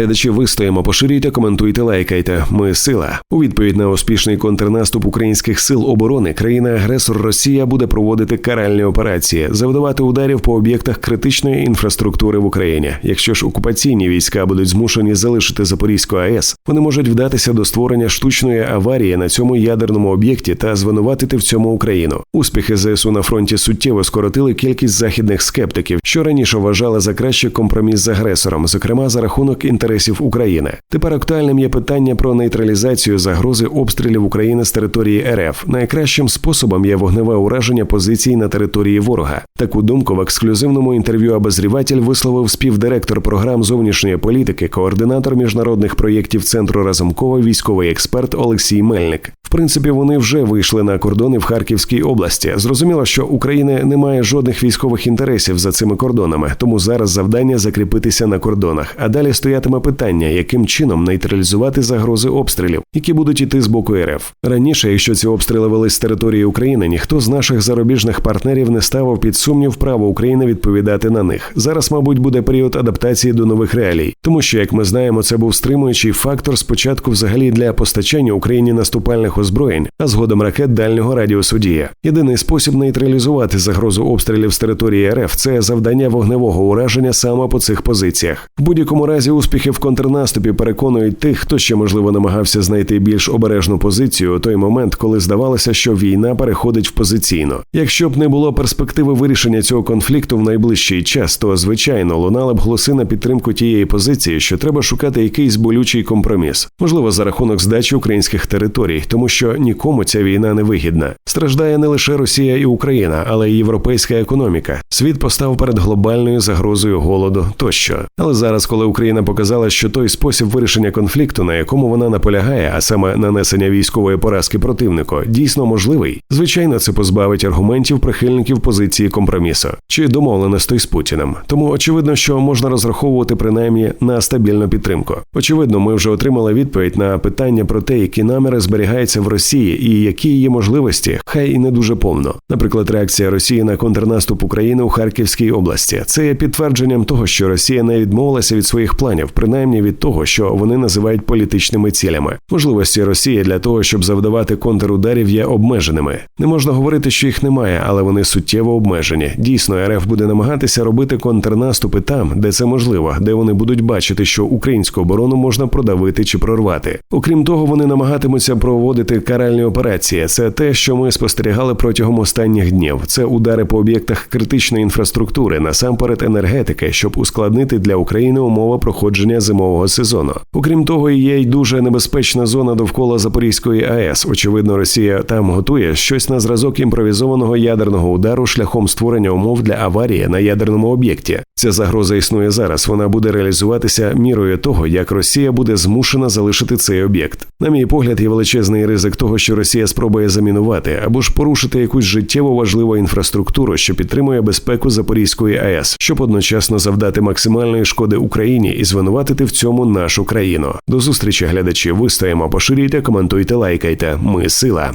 глядачі, вистоїмо, поширюйте, коментуйте, лайкайте. Ми сила. У відповідь на успішний контрнаступ українських сил оборони країна-агресор Росія буде проводити каральні операції, завдавати ударів по об'єктах критичної інфраструктури в Україні. Якщо ж окупаційні війська будуть змушені залишити Запорізьку АЕС, вони можуть вдатися до створення штучної аварії на цьому ядерному об'єкті та звинуватити в цьому Україну. Успіхи ЗСУ на фронті суттєво скоротили кількість західних скептиків, що раніше вважали за краще компроміс з агресором, зокрема за рахунок інтересів України. Тепер актуальним є питання про нейтралізацію загрози обстрілів України з території РФ. Найкращим способом є вогневе ураження позицій на території ворога. Таку думку в ексклюзивному інтерв'ю обозріватель висловив співдиректор програм зовнішньої політики, координатор міжнародних проєктів центру Разумкова, військовий експерт Олексій Мельник. В принципі, вони вже вийшли на кордони в Харківській області. Зрозуміло, що України немає жодних військових інтересів за цими кордонами, тому зараз завдання закріпитися на кордонах. А далі стоятиме питання, яким чином нейтралізувати загрози обстрілів, які будуть іти з боку РФ. Раніше, якщо ці обстріли велись з території України, ніхто з наших зарубіжних партнерів не ставив під сумнів право України відповідати на них. Зараз, мабуть, буде період адаптації до нових реалій, тому що, як ми знаємо, це був стримуючий фактор спочатку, взагалі для постачання Україні наступальних озброєнь, а згодом ракет дальнього радіусу дія. Єдиний спосіб нейтралізувати загрозу обстрілів з території РФ це завдання вогневого ураження саме по цих позиціях. В будь-якому разі успіхи в контрнаступі переконують тих, хто ще можливо намагався знайти більш обережну позицію у той момент, коли здавалося, що війна переходить в позиційно. Якщо б не було перспективи вирішення цього конфлікту в найближчий час, то звичайно лунали б голоси на підтримку тієї позиції, що треба шукати якийсь болючий компроміс, можливо, за рахунок здачі українських територій, тому що нікому ця війна не вигідна. Страждає не лише Росія і Україна, але й європейська економіка. Світ постав перед глобальною загрозою голоду тощо. Але зараз, коли Україна показала, що той спосіб вирішення конфлікту, на якому вона наполягає, а саме нанесення військової поразки противнику, дійсно можливий, звичайно, це позбавить аргументів прихильників позиції компромісу чи домовленостей з Путіним. Тому очевидно, що можна розраховувати принаймні на стабільну підтримку. Очевидно, ми вже отримали відповідь на питання про те, які наміри зберігаються в Росії і які її можливості, хай і не дуже повно. Наприклад, реакція Росії на контрнаступ України у Харківській області. Це є підтвердженням того, що Росія не відмовилася від своїх планів, принаймні від того, що вони називають політичними цілями. Можливості Росії для того, щоб завдавати контрударів, є обмеженими. Не можна говорити, що їх немає, але вони суттєво обмежені. Дійсно, РФ буде намагатися робити контрнаступи там, де це можливо, де вони будуть бачити, що українську оборону можна продавити чи прорвати. Окрім того, вони намагатимуться проводити каральні операції. Це те, що ми спостерігали протягом останніх днів. Це удари по об'єктах критичної інфраструктури, насамперед енергетики, щоб ускладнити для України умови проходження зимового сезону. Окрім того, є й дуже небезпечна зона довкола Запорізької АЕС. Очевидно, Росія там готує щось на зразок імпровізованого ядерного удару шляхом створення умов для аварії на ядерному об'єкті. Ця загроза існує зараз. Вона буде реалізуватися мірою того, як Росія буде змушена залишити цей об'єкт. На мій погляд, є величезний ризик того, що Росія спробує замінувати або ж порушити якусь життєво важливу інфраструктуру, що підтримує безпеку Запорізької АЕС, щоб одночасно завдати максимальної шкоди Україні і звинуватити в цьому нашу країну. До зустрічі, глядачі. Вистоїмо, поширюйте, коментуйте, лайкайте. Ми сила.